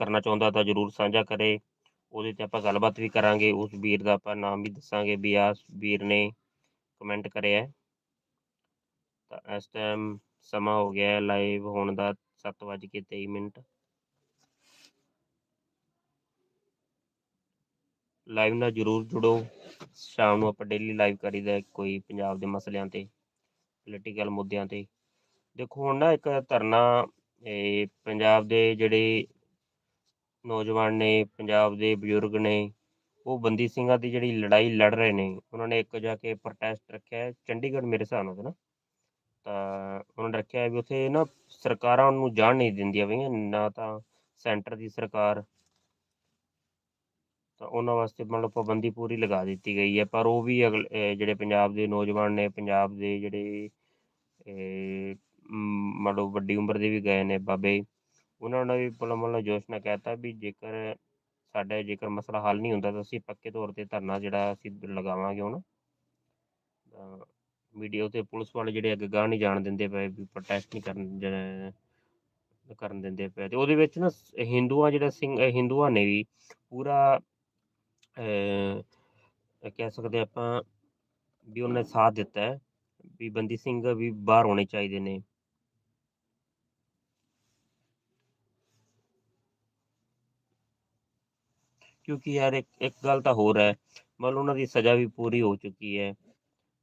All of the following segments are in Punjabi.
ਕਰਨਾ ਚਾਹੁੰਦਾ ਤਾਂ ਜਰੂਰ ਸਾਂਝਾ ਕਰੇ। ਉਹਦੇ ਤੇ ਆਪਾਂ ਗੱਲਬਾਤ ਵੀ ਕਰਾਂਗੇ। ਉਸ ਵੀਰ ਦਾ ਆਪਾਂ ਨਾਮ ਵੀ ਦੱਸਾਂਗੇ ਵੀ ਆ ਵੀਰ ਨੇ ਕਮੈਂਟ ਕਰਿਆ ਤਾਂ ਇਸ ਟਾਈਮ ਸਮਾਂ ਹੋ ਗਿਆ ਲਾਈਵ ਹੋਣ ਦਾ 7:23 ਮਿੰਟ। ਲਾਈਵ ਨਾਲ ਜਰੂਰ ਜੁੜੋ। ਸ਼ਾਮ ਨੂੰ ਆਪਾਂ ਡੇਲੀ ਲਾਈਵ ਕਰੀਦਾ ਕੋਈ ਪੰਜਾਬ ਦੇ ਮਸਲਿਆਂ ਤੇ ਪੋਲੀਟੀਕਲ ਮੁੱਦਿਆਂ ਤੇ। ਦੇਖੋ ਹੁਣ ਨਾ ਇੱਕ ਧਰਨਾ, ਇਹ ਪੰਜਾਬ ਦੇ ਜਿਹੜੇ ਨੌਜਵਾਨ ਨੇ, ਪੰਜਾਬ ਦੇ ਬਜ਼ੁਰਗ ਨੇ, ਉਹ ਬੰਦੀ ਸਿੰਘਾਂ ਦੀ ਜਿਹੜੀ ਲੜਾਈ ਲੜ ਰਹੇ ਨੇ, ਉਹਨਾਂ ਨੇ ਇੱਕ ਜਾ ਕੇ ਪ੍ਰੋਟੈਸਟ ਰੱਖਿਆ ਚੰਡੀਗੜ੍ਹ ਮੇਰੇ ਹਿਸਾਬ ਨਾਲ ਨਾ। ਤਾਂ ਉਹਨਾਂ ਨੇ ਰੱਖਿਆ ਵੀ ਉੱਥੇ ਨਾ ਸਰਕਾਰਾਂ ਨੂੰ ਜਾਣ ਨਹੀਂ ਦਿੰਦੀਆਂ ਪਈਆਂ, ਨਾ ਤਾਂ ਸੈਂਟਰ ਦੀ ਸਰਕਾਰ। ਤਾਂ ਉਹਨਾਂ ਵਾਸਤੇ ਮਤਲਬ ਪਾਬੰਦੀ ਪੂਰੀ ਲਗਾ ਦਿੱਤੀ ਗਈ ਹੈ, ਪਰ ਉਹ ਵੀ ਅਗਲ ਜਿਹੜੇ ਪੰਜਾਬ ਦੇ ਨੌਜਵਾਨ ਨੇ, ਪੰਜਾਬ ਦੇ ਜਿਹੜੇ ਮਤਲਬ ਵੱਡੀ ਉਮਰ ਦੇ ਵੀ ਗਏ ਨੇ ਬਾਬੇ। ਉਹਨਾਂ ਨੇ ਵੀ ਮਤਲਬ ਮਤਲਬ ਜੋਸ਼ ਨਾਲ ਕਹਿਤਾ ਵੀ ਜੇਕਰ ਸਾਡਾ ਜੇਕਰ ਮਸਲਾ ਹੱਲ ਨਹੀਂ ਹੁੰਦਾ ਤਾਂ ਅਸੀਂ ਪੱਕੇ ਤੌਰ ਤੇ ਧਰਨਾ ਜਿਹੜਾ ਅਸੀਂ ਲਗਾਵਾਂਗੇ ਹੁਣ। ਤਾਂ ਮੀਡੀਆ ਉਤੇ ਪੁਲਿਸ ਵਾਲੇ ਜਿਹੜੇ ਅੱਗੇ ਗਾਹ ਨਹੀਂ ਜਾਣ ਦਿੰਦੇ ਪਏ, ਵੀ ਪ੍ਰੋਟੈਸਟ ਨਹੀਂ ਕਰਨ ਜ- ਕਰਨ ਦਿੰਦੇ ਪਏ ਤੇ ਉਹਦੇ ਵਿੱਚ ਨਾ ਹਿੰਦੂਆਂ ਜਿਹੜਾ ਸਿੰਘ ਹਿੰਦੂਆਂ ਨੇ ਵੀ ਪੂਰਾ ਕਹਿ ਸਕਦੇ ਆਪਾਂ ਵੀ ਉਹਨੇ ਸਾਥ ਦਿੱਤਾ ਹੈ ਵੀ ਬੰਦੀ ਸਿੰਘ ਵੀ ਬਾਹਰ ਹੋਣੇ ਚਾਹੀਦੇ ਨੇ। ਕਿਉਂਕਿ ਯਾਰ ਇੱਕ ਇੱਕ ਗੱਲ ਤਾਂ ਹੋਰ ਹੈ ਮਤਲਬ ਉਹਨਾਂ ਦੀ ਸਜ਼ਾ ਵੀ ਪੂਰੀ ਹੋ ਚੁੱਕੀ ਹੈ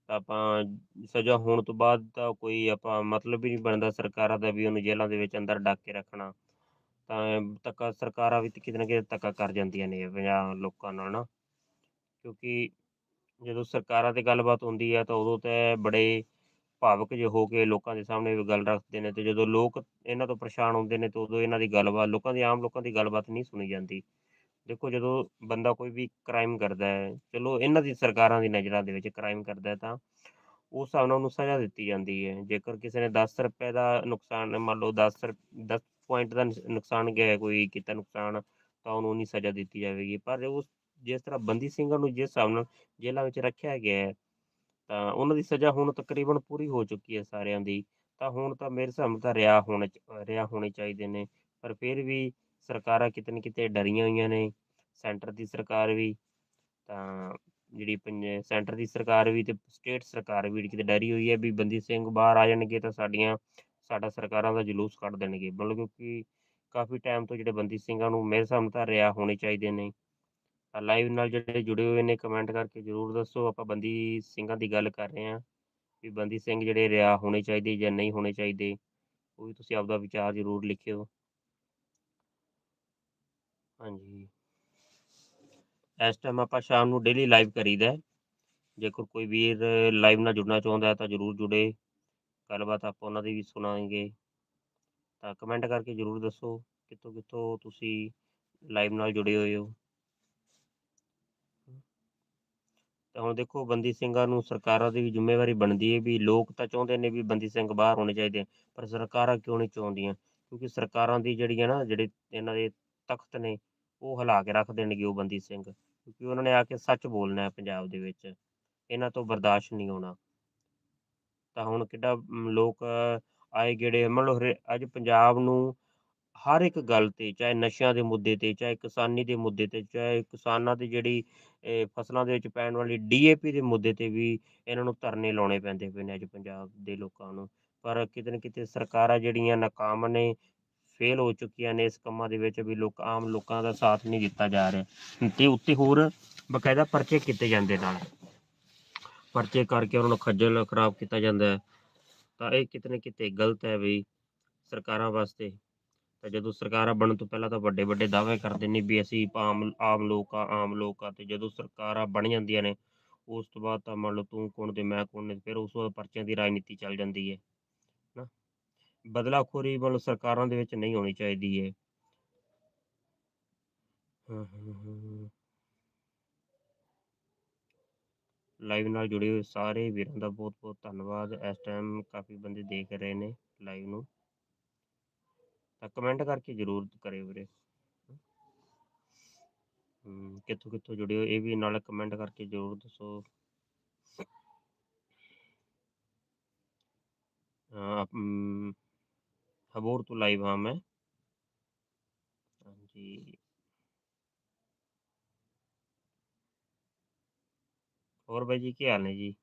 ਆਪਾਂ ਸਜ਼ਾ ਹੋਣ ਤੋਂ ਬਾਅਦ ਤਾਂ ਕੋਈ ਆਪਾਂ ਮਤਲਬ ਹੀ ਨਹੀਂ ਬਣਦਾ ਸਰਕਾਰਾਂ ਦਾ ਵੀ ਉਹਨੂੰ ਜੇਲ੍ਹਾਂ ਦੇ ਵਿੱਚ ਅੰਦਰ ਡੱਕ ਕੇ ਰੱਖਣਾ, ਤਾਂ ਧੱਕਾ ਸਰਕਾਰਾਂ ਵੀ ਕਿਤੇ ਨਾ ਕਿਤੇ ਧੱਕਾ ਕਰ ਜਾਂਦੀਆਂ ਨੇ ਪੰਜਾਬ ਲੋਕਾਂ ਨਾਲ ਨਾ, ਕਿਉਂਕਿ ਜਦੋਂ ਸਰਕਾਰਾਂ ਤੇ ਗੱਲਬਾਤ ਹੁੰਦੀ ਹੈ ਤਾਂ ਉਦੋਂ ਤਾਂ ਬੜੇ ਭਾਵਕ ਜਿਹੇ ਹੋ ਕੇ ਲੋਕਾਂ ਦੇ ਸਾਹਮਣੇ ਵੀ ਗੱਲ ਰੱਖਦੇ ਨੇ, ਤੇ ਜਦੋਂ ਲੋਕ ਇਹਨਾਂ ਤੋਂ ਪਰੇਸ਼ਾਨ ਹੁੰਦੇ ਨੇ ਤਾਂ ਉਦੋਂ ਇਹਨਾਂ ਦੀ ਗੱਲਬਾਤ, ਲੋਕਾਂ ਦੀ, ਆਮ ਲੋਕਾਂ ਦੀ ਗੱਲਬਾਤ ਨਹੀਂ ਸੁਣੀ ਜਾਂਦੀ। ਦੇਖੋ ਜਦੋਂ ਬੰਦਾ ਕੋਈ ਵੀ ਕ੍ਰਾਈਮ ਕਰਦਾ ਹੈ, ਚਲੋ ਇਹਨਾਂ ਦੀ ਸਰਕਾਰਾਂ ਦੀ ਨਜ਼ਰਾਂ ਦੇ ਵਿੱਚ ਕ੍ਰਾਈਮ ਕਰਦਾ ਹੈ ਤਾਂ ਉਸ ਹਿਸਾਬ ਨਾਲ ਉਹਨੂੰ ਸਜ਼ਾ ਦਿੱਤੀ ਜਾਂਦੀ ਹੈ। ਜੇਕਰ ਕਿਸੇ ਨੇ 10 ਰੁਪਏ ਦਾ ਨੁਕਸਾਨ, ਮੰਨ ਲਓ 10 10 ਪੁਆਇੰਟ ਦਾ ਨੁਕਸਾਨ ਗਿਆ, ਕੋਈ ਕੀਤਾ ਨੁਕਸਾਨ, ਤਾਂ ਉਹਨੂੰ ਉਨੀ ਸਜ਼ਾ ਦਿੱਤੀ ਜਾਵੇਗੀ। ਪਰ ਉਸ, ਜਿਸ ਤਰ੍ਹਾਂ ਬੰਦੀ ਸਿੰਘਾਂ ਨੂੰ ਜਿਸ ਹਿਸਾਬ ਨਾਲ ਜੇਲ੍ਹਾਂ ਵਿੱਚ ਰੱਖਿਆ ਗਿਆ ਹੈ, ਤਾਂ ਉਹਨਾਂ ਦੀ ਸਜ਼ਾ ਹੁਣ ਤਕਰੀਬਨ ਪੂਰੀ ਹੋ ਚੁੱਕੀ ਹੈ ਸਾਰਿਆਂ ਦੀ। ਤਾਂ ਹੁਣ ਤਾਂ ਮੇਰੇ ਹਿਸਾਬ ਨਾਲ ਤਾਂ ਰਿਹਾ ਹੋਣਾ ਰਿਹਾ ਹੋਣੇ ਚਾਹੀਦੇ ਨੇ। ਪਰ ਫਿਰ ਵੀ ਸਰਕਾਰਾਂ ਕਿਤੇ ਨਾ ਕਿਤੇ ਡਰੀਆਂ ਹੋਈਆਂ ਨੇ, ਸੈਂਟਰ ਦੀ ਸਰਕਾਰ ਵੀ, ਤਾਂ ਜਿਹੜੀ ਪੰਜ ਸੈਂਟਰ ਦੀ ਸਰਕਾਰ ਵੀ ਤੇ ਸਟੇਟ ਸਰਕਾਰ ਵੀ ਕਿਤੇ ਡਰੀ ਹੋਈ ਹੈ ਵੀ ਬੰਦੀ ਸਿੰਘ ਬਾਹਰ ਆ ਜਾਣਗੇ ਤਾਂ ਸਾਡੀਆਂ, ਸਾਡਾ ਸਰਕਾਰਾਂ ਦਾ ਜਲੂਸ ਕੱਢ ਦੇਣਗੇ। ਮਤਲਬ ਕਿਉਂਕਿ ਕਾਫੀ ਟਾਈਮ ਤੋਂ ਜਿਹੜੇ ਬੰਦੀ ਸਿੰਘਾਂ ਨੂੰ ਮੇਰੇ ਹਿਸਾਬ ਨਾਲ ਤਾਂ ਰਿਹਾ ਹੋਣੇ ਚਾਹੀਦੇ ਨੇ। ਤਾਂ ਲਾਈਵ ਨਾਲ ਜਿਹੜੇ ਜੁੜੇ ਹੋਏ ਨੇ ਕਮੈਂਟ ਕਰਕੇ ਜਰੂਰ ਦੱਸੋ ਆਪਾਂ ਬੰਦੀ ਸਿੰਘਾਂ ਦੀ ਗੱਲ ਕਰ ਰਹੇ ਹਾਂ, ਵੀ ਬੰਦੀ ਸਿੰਘ ਜਿਹੜੇ ਰਿਹਾ ਹੋਣੇ ਚਾਹੀਦੇ ਜਾਂ ਨਹੀਂ ਹੋਣੇ ਚਾਹੀਦੇ, ਉਹ ਵੀ ਤੁਸੀਂ ਆਪਦਾ ਵਿਚਾਰ ਜਰੂਰ ਲਿਖਿਓ। ਹਾਂਜੀ। ਇਸ ਟਾਈਮ ਆਪਾਂ ਸ਼ਾਮ ਨੂੰ ਡੇਲੀ ਲਾਈਵ ਕਰੀਦਾ ਜੇਕਰ ਕੋਈ ਵੀਰ ਲਾਈਵ ਨਾਲ ਜੁੜਨਾ ਚਾਹੁੰਦਾ ਹੈ ਤਾਂ ਜਰੂਰ ਜੁੜੇ। ਗੱਲਬਾਤ ਆਪਾਂ ਉਹਨਾਂ ਦੀ ਵੀ ਸੁਣਾਂਗੇ ਤਾਂ ਕਮੈਂਟ ਕਰਕੇ ਜਰੂਰ ਦੱਸੋ ਕਿੱਥੋਂ ਕਿੱਥੋਂ ਤੁਸੀਂ ਲਾਈਵ ਨਾਲ ਜੁੜੇ ਹੋਏ ਹੋ। ਤਾਂ ਹੁਣ ਦੇਖੋ ਬੰਦੀ ਸਿੰਘਾਂ ਨੂੰ ਸਰਕਾਰਾਂ ਦੀ ਵੀ ਜ਼ਿੰਮੇਵਾਰੀ ਬਣਦੀ ਹੈ ਵੀ ਲੋਕ ਤਾਂ ਚਾਹੁੰਦੇ ਨੇ ਵੀ ਬੰਦੀ ਸਿੰਘ ਬਾਹਰ ਹੋਣੇ ਚਾਹੀਦੇ ਪਰ ਸਰਕਾਰਾਂ ਕਿਉਂ ਨਹੀਂ ਚਾਹੁੰਦੀਆਂ? ਕਿਉਂਕਿ ਸਰਕਾਰਾਂ ਦੀ ਜਿਹੜੀਆਂ ਨਾ, ਜਿਹੜੇ ਇਹਨਾਂ ਦੇ ਤਖਤ ਨੇ ਉਹ ਹਿਲਾ ਕੇ ਰੱਖ ਦੇਣਗੇ ਉਹ ਬੰਦੀ ਸਿੰਘ, ਕਿਉਂਕਿ ਉਹਨਾਂ ਨੇ ਆ ਕੇ ਸੱਚ ਬੋਲਣਾ ਹੈ ਪੰਜਾਬ ਦੇ ਵਿੱਚ, ਇਹਨਾਂ ਤੋਂ ਬਰਦਾਸ਼ਤ ਨਹੀਂ ਹੋਣਾ। ਤਾਂ ਹੁਣ ਕਿੱਡਾ ਲੋਕ ਆਏ ਗੇੜੇ, ਮਤਲਬ ਅੱਜ ਪੰਜਾਬ ਨੂੰ ਹਰ ਇੱਕ ਗੱਲ ਤੇ, ਚਾਹੇ ਨਸ਼ਿਆਂ ਦੇ ਮੁੱਦੇ ਤੇ, ਚਾਹੇ ਕਿਸਾਨੀ ਦੇ ਮੁੱਦੇ ਤੇ, ਚਾਹੇ ਕਿਸਾਨਾਂ ਦੀ ਜਿਹੜੀ ਫਸਲਾਂ ਦੇ ਵਿੱਚ ਪੈਣ ਵਾਲੀ ਡੀਏਪੀ ਦੇ ਮੁੱਦੇ ਤੇ ਵੀ ਇਹਨਾਂ ਨੂੰ ਧਰਨੇ ਲਾਉਣੇ ਪੈਂਦੇ ਪਏ ਨੇ ਅੱਜ ਪੰਜਾਬ ਦੇ ਲੋਕਾਂ ਨੂੰ। ਪਰ ਕਿਤੇ ਨਾ ਕਿਤੇ ਸਰਕਾਰਾਂ ਜਿਹੜੀਆਂ ਨਾਕਾਮ ਨੇ ਫੇਲ ਹੋ ਚੁੱਕੀਆਂ ਨੇ ਇਸ ਕੰਮਾਂ ਦੇ ਵਿੱਚ ਵੀ ਲੋਕ, ਆਮ ਲੋਕਾਂ ਦਾ ਸਾਥ ਨਹੀਂ ਦਿੱਤਾ ਜਾ ਰਿਹਾ। ਤੇ ਉੱਤੇ ਹੋਰ ਬਕਾਇਦਾ ਪਰਚੇ ਕੀਤੇ ਜਾਂਦੇ ਨਾਲ। ਪਰਚੇ ਕਰਕੇ ਉਹਨਾਂ ਨੂੰ ਖੱਜਲ ਖਰਾਬ ਕੀਤਾ ਜਾਂਦਾ ਹੈ। ਤਾਂ ਇਹ ਕਿਤੇ ਨਾ ਕਿਤੇ ਗਲਤ ਹੈ ਵੀ ਸਰਕਾਰਾਂ ਵਾਸਤੇ? ਤਾਂ ਜਦੋਂ ਸਰਕਾਰਾਂ ਬਣਨ ਤੋਂ ਪਹਿਲਾਂ ਤਾਂ ਵੱਡੇ ਵੱਡੇ ਦਾਅਵੇ ਕਰਦੇ ਨੇ ਵੀ ਅਸੀਂ ਆਮ ਆਮ ਲੋਕ ਆ, ਆਮ ਲੋਕ ਆ। ਤੇ ਜਦੋਂ ਸਰਕਾਰਾਂ ਬਣ ਜਾਂਦੀਆਂ ਨੇ, ਉਸ ਤੋਂ ਬਾਅਦ ਤਾਂ ਮੰਨ ਲਓ ਤੂੰ ਕੌਣ ਤੇ ਮੈਂ ਕੌਣ ਨੇ, ਫਿਰ ਉਸ ਤੋਂ ਬਾਅਦ ਪਰਚਿਆਂ ਦੀ ਰਾਜਨੀਤੀ ਚੱਲ ਜਾਂਦੀ ਹੈ। ਬਦਲਾਖੋਰੀ ਮਤਲਬ ਸਰਕਾਰਾਂ ਦੇ ਵਿੱਚ ਨਹੀਂ ਹੋਣੀ ਚਾਹੀਦੀ ਹੈ ਲਾਈਵ ਨਾਲ ਜੁੜੇ ਹੋਏ ਸਾਰੇ ਵੀਰਾਂ ਦਾ ਬਹੁਤ ਬਹੁਤ ਧੰਨਵਾਦ। ਇਸ ਟਾਈਮ ਕਾਫੀ ਬੰਦੇ ਦੇਖ ਰਹੇ ਨੇ ਲਾਈਵ ਨੂੰ। ਤਾਂ ਕਮੈਂਟ ਕਰਕੇ ਜਰੂਰ ਕਰਿਓ ਵੀਰੇ। ਕਿੱਥੋਂ ਕਿੱਥੋਂ ਜੁੜੇ ਹੋ ਇਹ ਵੀ ਨਾਲ ਕਮੈਂਟ ਕਰਕੇ ਜਰੂਰ ਦੱਸੋ। ਹਾਂ ਅਬੋਰ ਤੋਂ ਲਾਈਵ ਹਾਂ ਮੈਂ ਹਾਂਜੀ ਹੋਰ ਬਾਈ ਜੀ ਕੀ ਹਾਲ ਨੇ ਜੀ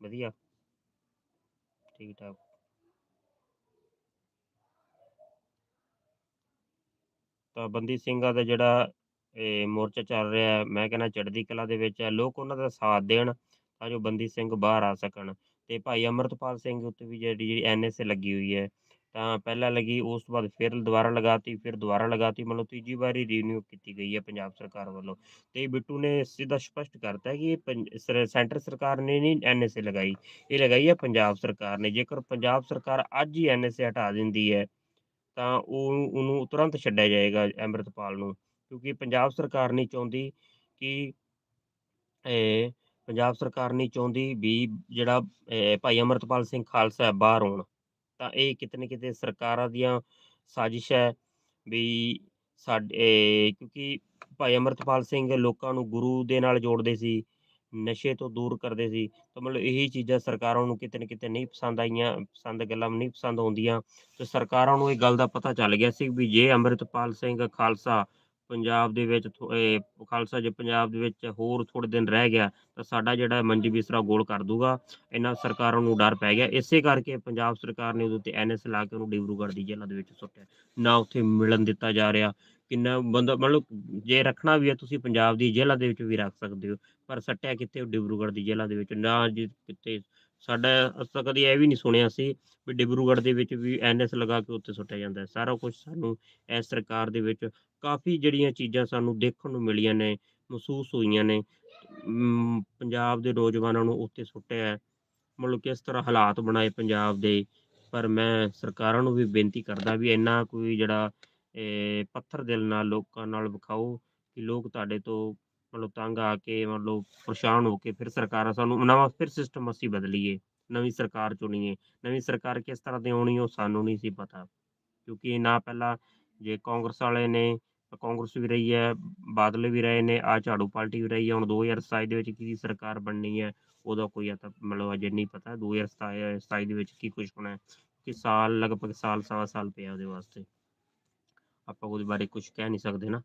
ਵਧੀਆ ਠੀਕ ਠਾਕ ਤਾਂ ਬੰਦੀ ਸਿੰਘਾਂ ਦਾ ਜਿਹੜਾ ਇਹ ਮੋਰਚਾ ਚੱਲ ਰਿਹਾ ਮੈਂ ਕਹਿੰਦਾ ਚੜ੍ਹਦੀ ਕਲਾ ਦੇ ਵਿੱਚ ਹੈ ਲੋਕ ਉਹਨਾਂ ਦਾ ਸਾਥ ਦੇਣ ਤਾਂ ਜੋ ਬੰਦੀ ਸਿੰਘ ਬਾਹਰ ਆ ਸਕਣ ਤੇ ਭਾਈ ਅਮਰਤਪਾਲ ਸਿੰਘ ਉੱਤੇ ਵੀ ਜਿਹੜੀ ਜਿਹੜੀ ਐਨਐਸਏ ਲੱਗੀ ਹੋਈ ਹੈ ਤਾਂ ਪਹਿਲਾਂ ਲੱਗੀ, ਉਸ ਤੋਂ ਬਾਅਦ ਫਿਰ ਦੁਬਾਰਾ ਲਗਾਤੀ, ਫਿਰ ਦੁਬਾਰਾ ਲਗਾਤੀ, ਮਤਲਬ ਤੀਜੀ ਵਾਰੀ ਰੀਨਿਊ ਕੀਤੀ ਗਈ ਹੈ ਪੰਜਾਬ ਸਰਕਾਰ ਵੱਲੋਂ। ਤੇ ਬਿੱਟੂ ਨੇ ਸਿੱਧਾ ਸਪਸ਼ਟ ਕਰਤਾ ਕਿ ਇਹ ਪੰਜ- ਸਰ- ਸੈਂਟਰ ਸਰਕਾਰ ਨੇ ਨਹੀਂ ਐਨਐਸਏ ਲਗਾਈ, ਇਹ ਲਗਾਈ ਹੈ ਪੰਜਾਬ ਸਰਕਾਰ ਨੇ। ਜੇਕਰ ਪੰਜਾਬ ਸਰਕਾਰ ਅੱਜ ਹੀ ਐਨਐਸਏ ਹਟਾ ਦਿੰਦੀ ਹੈ, ਤਾਂ ਉਹ, ਉਹਨੂੰ ਤੁਰੰਤ ਛੱਡਿਆ ਜਾਏਗਾ ਅੰਮ੍ਰਿਤਪਾਲ ਨੂੰ, ਕਿਉਂਕਿ ਪੰਜਾਬ ਸਰਕਾਰ ਨਹੀਂ ਚਾਹੁੰਦੀ ਕਿ ਪੰਜਾਬ ਸਰਕਾਰ ਨਹੀਂ ਚਾਹੁੰਦੀ ਵੀ ਜਿਹੜਾ ਭਾਈ ਅਮਰਤਪਾਲ ਸਿੰਘ ਖਾਲਸਾ ਬਾਹਰ ਆਉਣ। ਤਾਂ ਇਹ ਕਿਤੇ ਨਾ ਕਿਤੇ ਸਰਕਾਰਾਂ ਦੀਆਂ ਸਾਜ਼ਿਸ਼ ਹੈ ਵੀ ਸਾਡੇ ਕਿਉਂਕਿ ਭਾਈ ਅਮਰਤਪਾਲ ਸਿੰਘ ਲੋਕਾਂ ਨੂੰ ਗੁਰੂ ਦੇ ਨਾਲ ਜੋੜਦੇ ਸੀ, ਨਸ਼ੇ ਤੋਂ ਦੂਰ ਕਰਦੇ ਸੀ, ਤਾਂ ਮਤਲਬ ਇਹੀ ਚੀਜ਼ਾਂ ਸਰਕਾਰਾਂ ਨੂੰ ਕਿਤੇ ਨਾ ਕਿਤੇ ਨਹੀਂ ਪਸੰਦ ਆਈਆਂ, ਪਸੰਦ ਗੱਲਾਂ ਨਹੀਂ ਪਸੰਦ ਆਉਂਦੀਆਂ, ਤੇ ਸਰਕਾਰਾਂ ਨੂੰ ਇਹ ਗੱਲ ਦਾ ਪਤਾ ਚੱਲ ਗਿਆ ਸੀ ਵੀ ਜੇ ਅੰਮ੍ਰਿਤਪਾਲ ਸਿੰਘ ਖਾਲਸਾ ਪੰਜਾਬ ਦੇ ਵਿੱਚ ਖਾਲਸਾ ਜੇ ਪੰਜਾਬ ਦੇ ਵਿੱਚ ਹੋਰ ਥੋੜੇ ਦਿਨ ਰਹਿ ਗਿਆ, ਤਾਂ ਸਾਡਾ ਜਿਹੜਾ ਮੰਜੀ ਬਿਸਰਾ ਗੋਲ ਕਰ ਦੂਗਾ, ਇਹਨਾਂ ਸਰਕਾਰਾਂ ਨੂੰ ਡਰ ਪੈ ਗਿਆ। ਇਸੇ ਕਰਕੇ ਪੰਜਾਬ ਸਰਕਾਰ ਨੇ ਉਹਦੇ ਉੱਤੇ ਐਨਐਸ ਲਾ ਕੇ ਉਹਨੂੰ ਡਿਬਰੂਗੜ੍ਹ ਦੀ ਜੇਲ੍ਹਾਂ ਦੇ ਵਿੱਚ ਸੁੱਟਿਆ। ਨਾ ਉੱਥੇ ਮਿਲਣ ਦਿੱਤਾ ਜਾ ਰਿਹਾ। ਕਿੰਨਾ ਬੰਦਾ, ਮਤਲਬ ਜੇ ਰੱਖਣਾ ਵੀ ਹੈ, ਤੁਸੀਂ ਪੰਜਾਬ ਦੀ ਜੇਲ੍ਹਾਂ ਦੇ ਵਿੱਚ ਵੀ ਰੱਖ ਸਕਦੇ ਹੋ, ਪਰ ਸੱਟਿਆ ਕਿੱਥੇ? ਡਿਬਰੂਗੜ੍ਹ ਦੀ ਜੇਲ੍ਹਾਂ ਦੇ ਵਿੱਚ। ਨਾ ਜੀ ਕਿਤੇ ਸਾਡਾ ਅਸੀਂ ਤਾਂ ਕਦੀ ਇਹ ਵੀ ਨਹੀਂ ਸੁਣਿਆ ਸੀ ਵੀ ਡਿਬਰੂਗੜ੍ਹ ਦੇ ਵਿੱਚ ਵੀ ਐਨਐਸ ਲਗਾ ਕੇ ਉੱਥੇ ਸੁੱਟਿਆ ਜਾਂਦਾ ਹੈ ਸਾਰਾ ਕੁਝ ਸਾਨੂੰ ਇਸ ਸਰਕਾਰ ਦੇ ਵਿੱਚ ਕਾਫੀ ਜਿਹੜੀਆਂ ਚੀਜ਼ਾਂ ਸਾਨੂੰ ਦੇਖਣ ਨੂੰ ਮਿਲੀਆਂ ਨੇ, ਮਹਿਸੂਸ ਹੋਈਆਂ ਨੇ ਪੰਜਾਬ ਦੇ ਨੌਜਵਾਨਾਂ ਨੂੰ ਉੱਥੇ ਸੁੱਟਿਆ ਹੈ। ਮਤਲਬ ਕਿਸ ਤਰ੍ਹਾਂ ਹਾਲਾਤ ਬਣਾਏ ਪੰਜਾਬ ਦੇ, ਪਰ ਮੈਂ ਸਰਕਾਰਾਂ ਨੂੰ ਵੀ ਬੇਨਤੀ ਕਰਦਾ ਵੀ ਇੰਨਾ ਕੋਈ ਜਿਹੜਾ ਪੱਥਰ ਦਿਲ ਨਾਲ ਲੋਕਾਂ ਨਾਲ ਵਿਖਾਓ ਕਿ ਲੋਕ ਤੁਹਾਡੇ ਤੋਂ ਮਤਲਬ ਤੰਗ ਆ ਕੇ ਮਤਲਬ ਪਰੇਸ਼ਾਨ ਹੋ ਕੇ ਫਿਰ ਸਰਕਾਰਾਂ ਸਾਨੂੰ ਨਵਾਂ ਫਿਰ ਸਿਸਟਮ ਅਸੀਂ ਬਦਲੀਏ, ਨਵੀਂ ਸਰਕਾਰ ਚੁਣੀਏ, ਨਵੀਂ ਸਰਕਾਰ ਕਿਸ ਤਰ੍ਹਾਂ ਦੀ ਆਉਣੀ ਉਹ ਸਾਨੂੰ ਨਹੀਂ ਸੀ ਪਤਾ। ਕਿਉਂਕਿ ਨਾ ਪਹਿਲਾਂ ਜੇ ਕਾਂਗਰਸ ਵਾਲੇ ਨੇ ਕਾਂਗਰਸ ਵੀ ਰਹੀ ਹੈ, ਬਾਦਲ ਵੀ ਰਹੇ ਨੇ ਆ ਝਾੜੂ ਪਾਰਟੀ ਵੀ ਰਹੀ ਹੈ, ਹੁਣ 2027 ਦੇ ਵਿੱਚ ਕੀ ਸਰਕਾਰ ਬਣਨੀ ਹੈ, ਉਹਦਾ ਕੋਈ ਤਾਂ ਮਤਲਬ ਅਜੇ ਨਹੀਂ ਪਤਾ 2027 27 ਦੇ ਵਿੱਚ ਕੀ ਕੁਝ ਹੋਣਾ ਹੈ, ਕਿ ਸਾਲ, ਲਗਭਗ ਸਾਲ, ਸਵਾ ਸਾਲ ਪਿਆ ਉਹਦੇ ਵਾਸਤੇ। ਆਪਾਂ ਉਹਦੇ ਬਾਰੇ ਕੁਝ ਕਹਿ ਨਹੀਂ ਸਕਦੇ ਨਾ,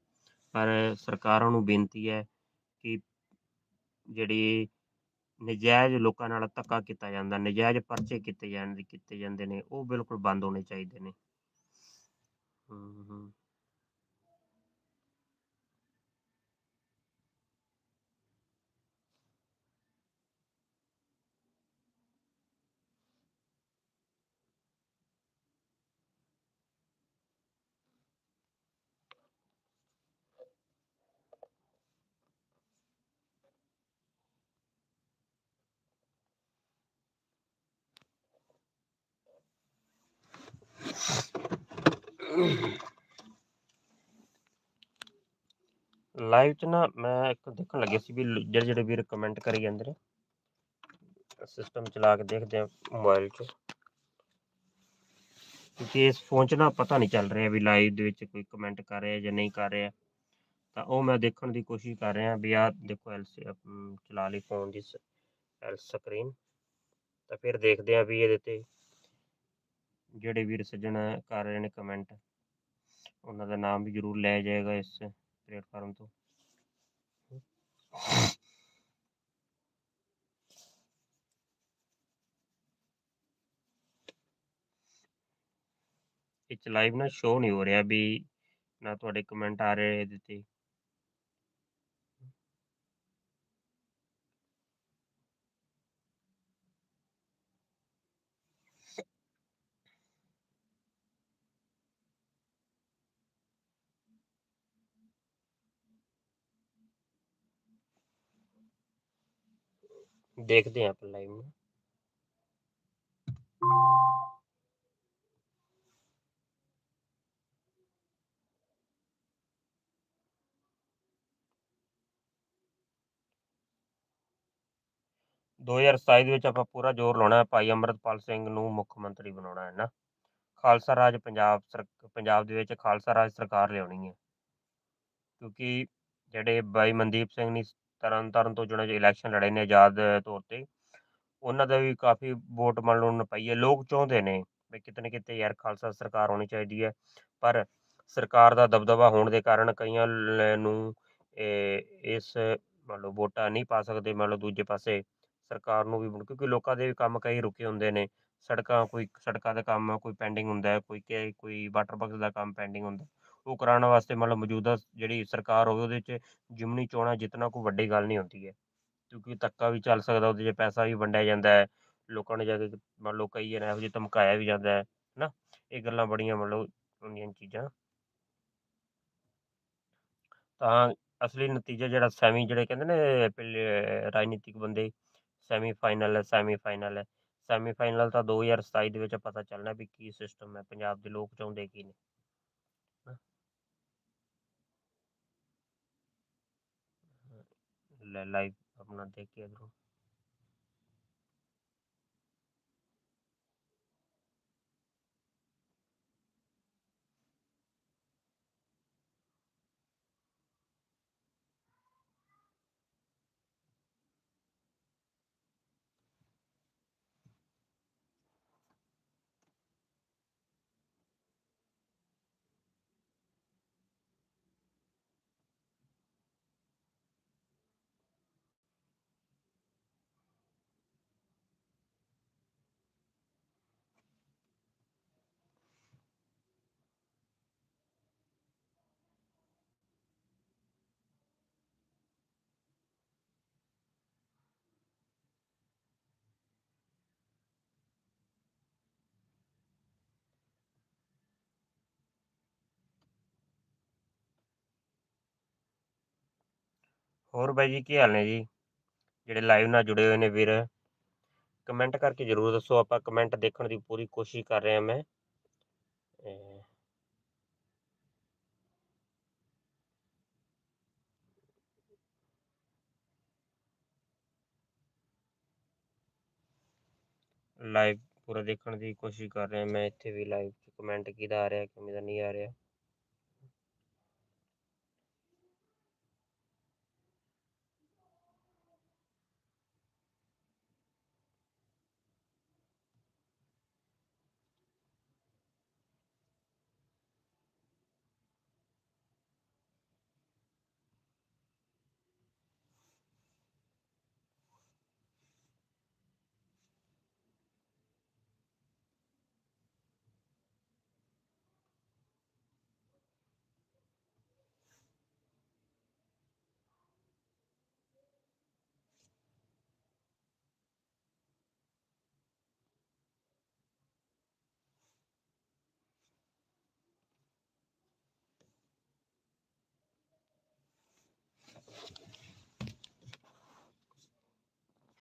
ਪਰ ਸਰਕਾਰਾਂ ਨੂੰ ਬੇਨਤੀ ਹੈ ਕਿ ਜਿਹੜੀ ਨਜਾਇਜ਼ ਲੋਕਾਂ ਨਾਲ ਧੱਕਾ ਕੀਤਾ ਜਾਂਦਾ, ਨਜਾਇਜ਼ ਪਰਚੇ ਕੀਤੇ ਜਾਂਦੇ ਕੀਤੇ ਜਾਂਦੇ ਨੇ, ਉਹ ਬਿਲਕੁਲ ਬੰਦ ਹੋਣੇ ਚਾਹੀਦੇ ਨੇ। ਹਮ ਹਮ ਲਾਈਵ 'ਚ ਨਾ ਮੈਂ ਇੱਕ ਦੇਖਣ ਲੱਗਿਆ ਸੀ ਵੀ ਲ- ਜਿਹੜੇ ਜਿਹੜੇ ਵੀਰ ਕਮੈਂਟ ਕਰੀ ਜਾਂਦੇ ਨੇ ਸਿਸਟਮ ਚਲਾ ਕੇ ਦੇਖਦੇ ਆ ਮੋਬਾਈਲ 'ਚ ਕਿਉਂਕਿ ਇਸ ਫੋਨ 'ਚ ਨਾ ਪਤਾ ਨਹੀਂ ਚੱਲ ਰਿਹਾ ਵੀ ਲਾਈਵ ਦੇ ਵਿੱਚ ਕੋਈ ਕਮੈਂਟ ਕਰ ਰਿਹਾ ਜਾਂ ਨਹੀਂ ਕਰ ਰਿਹਾ ਤਾਂ ਉਹ ਮੈਂ ਦੇਖਣ ਦੀ ਕੋਸ਼ਿਸ਼ ਕਰ ਰਿਹਾ ਵੀ ਆਹ ਦੇਖੋ ਐਲ ਚਲਾ ਲਈ ਫੋਨ ਦੀ ਐਲ ਸਕਰੀਨ ਤਾਂ ਫਿਰ ਦੇਖਦੇ ਆ ਵੀ ਇਹਦੇ ਤੇ ਜਿਹੜੇ ਵੀਰ ਸੱਜਣ ਕਰ ਰਹੇ ਨੇ ਕਮੈਂਟ ਉਹਨਾਂ ਦਾ ਨਾਮ ਵੀ ਜ਼ਰੂਰ ਲਿਆ ਜਾਏਗਾ ਇਸ ਪਲੇਟਫਾਰਮ ਤੋਂ ਇਹ 'ਚ ਲਾਈਵ ਨਾ ਸ਼ੋ ਨਹੀਂ ਹੋ ਰਿਹਾ ਵੀ ਨਾ ਤੁਹਾਡੇ ਕਮੈਂਟ ਆ ਰਹੇ ਇਹਦੇ ਤੇ ਦੇਖਦੇ ਹਾਂ ਆਪਾਂ ਲਾਈਵ ਨੂੰ। ਦੋ ਹਜ਼ਾਰ ਸਤਾਈ ਦੇ ਵਿੱਚ ਆਪਾਂ ਪੂਰਾ ਜ਼ੋਰ ਲਾਉਣਾ ਹੈ। ਭਾਈ ਅਮਰਤਪਾਲ ਸਿੰਘ ਨੂੰ ਮੁੱਖ ਮੰਤਰੀ ਬਣਾਉਣਾ ਹੈ ਨਾ। ਖਾਲਸਾ ਰਾਜ ਪੰਜਾਬ ਸਰ ਪੰਜਾਬ ਦੇ ਵਿੱਚ ਖਾਲਸਾ ਰਾਜ ਸਰਕਾਰ ਲਿਆਉਣੀ ਹੈ। ਕਿਉਂਕਿ ਜਿਹੜੇ ਬਾਈ ਮਨਦੀਪ ਸਿੰਘ ਨੇ ਤਰਨ ਤਾਰਨ ਤੋਂ ਜਿਹੜੇ ਇਲੈਕਸ਼ਨ ਲੜੇ ਨੇ ਆਜ਼ਾਦ ਤੌਰ ਤੇ, ਉਹਨਾਂ ਦਾ ਵੀ ਕਾਫੀ ਵੋਟ ਮੰਨ ਲਓ ਪਈ ਹੈ, ਲੋਕ ਚਾਹੁੰਦੇ ਨੇ ਵੀ ਕਿਤੇ ਨਾ ਕਿਤੇ ਯਾਰ ਖਾਲਸਾ ਸਰਕਾਰ ਹੋਣੀ ਚਾਹੀਦੀ ਹੈ, ਪਰ ਸਰਕਾਰ ਦਾ ਦਬਦਬਾ ਹੋਣ ਦੇ ਕਾਰਨ ਕਈਆਂ ਨੂੰ ਇਸ ਮੰਨ ਲਓ ਵੋਟਾਂ ਨਹੀਂ ਪਾ ਸਕਦੇ, ਮੰਨ ਲਓ ਦੂਜੇ ਪਾਸੇ ਸਰਕਾਰ ਨੂੰ ਵੀ ਕਿਉਂਕਿ ਲੋਕਾਂ ਦੇ ਵੀ ਕੰਮ ਕਈ ਰੁਕੇ ਹੁੰਦੇ ਨੇ, ਸੜਕਾਂ ਕੋਈ, ਸੜਕਾਂ ਦਾ ਕੰਮ ਕੋਈ ਪੈਂਡਿੰਗ ਹੁੰਦਾ ਕੋਈ ਕੋਈ ਵਾਟਰ ਵਰਕਸ ਦਾ ਕੰਮ ਪੈਂਡਿੰਗ ਹੁੰਦਾ ਉਹ ਕਰਾਉਣ ਵਾਸਤੇ ਮਤਲਬ ਮੌਜੂਦਾ ਜਿਹੜੀ ਸਰਕਾਰ ਹੋਵੇ ਉਹਦੇ 'ਚ ਜਿਮਨੀ ਚੋਣਾਂ ਜਿੱਤਣਾ ਕੋਈ ਵੱਡੀ ਗੱਲ ਨਹੀਂ ਹੁੰਦੀ ਹੈ। ਕਿਉਂਕਿ ਧੱਕਾ ਵੀ ਚੱਲ ਸਕਦਾ, ਉਹਦੇ 'ਚ ਪੈਸਾ ਵੀ ਵੰਡਿਆ ਜਾਂਦਾ ਹੈ। ਲੋਕਾਂ ਨੂੰ ਜਾ ਕੇ ਮੰਨ ਲਓ ਕਈ ਵਾਰ ਇਹੋ ਜਿਹੇ ਧਮਕਾਇਆ ਵੀ ਜਾਂਦਾ ਹੈ ਨਾ ਇਹ ਗੱਲਾਂ ਬੜੀਆਂ ਮਤਲਬ ਹੁੰਦੀਆਂ ਚੀਜ਼ਾਂ। ਤਾਂ ਅਸਲੀ ਨਤੀਜਾ ਜਿਹੜਾ ਸੈਮੀ, ਜਿਹੜੇ ਕਹਿੰਦੇ ਨੇ ਪਹਿਲੇ ਰਾਜਨੀਤਿਕ ਬੰਦੇ ਸੈਮੀ ਫਾਈਨਲ ਹੈ ਸੈਮੀ ਫਾਈਨਲ ਹੈ ਸੈਮੀ ਫਾਈਨਲ ਤਾਂ 2027 ਦੇ ਵਿੱਚ ਪਤਾ ਚੱਲਣਾ ਵੀ ਕੀ ਸਿਸਟਮ ਹੈ, ਪੰਜਾਬ ਦੇ ਲੋਕ ਚਾਹੁੰਦੇ ਕੀ ਨੇ? ਲੈ ਲਾਈਵ ਆਪਣਾ ਦੇਖ ਕੇ ਹੋਰ ਬਾਈ ਜੀ, ਕੀ ਹਾਲ ਨੇ ਜੀ? ਜਿਹੜੇ ਲਾਈਵ ਨਾਲ ਜੁੜੇ ਹੋਏ ਨੇ ਵੀਰ ਕਮੈਂਟ ਕਰਕੇ ਜਰੂਰ ਦੱਸੋ, ਆਪਾਂ ਕਮੈਂਟ ਦੇਖਣ ਦੀ ਪੂਰੀ ਕੋਸ਼ਿਸ਼ ਕਰ ਰਹੇ ਹਾਂ ਮੈਂ। ਲਾਈਵ ਪੂਰਾ ਦੇਖਣ ਦੀ ਕੋਸ਼ਿਸ਼ ਕਰ ਰਿਹਾ ਮੈਂ, ਇੱਥੇ ਵੀ ਲਾਈਵ 'ਚ ਕਮੈਂਟ ਕਿਹਦਾ ਆ ਰਿਹਾ, ਕਿਵੇਂ ਦਾ ਨਹੀਂ ਆ ਰਿਹਾ।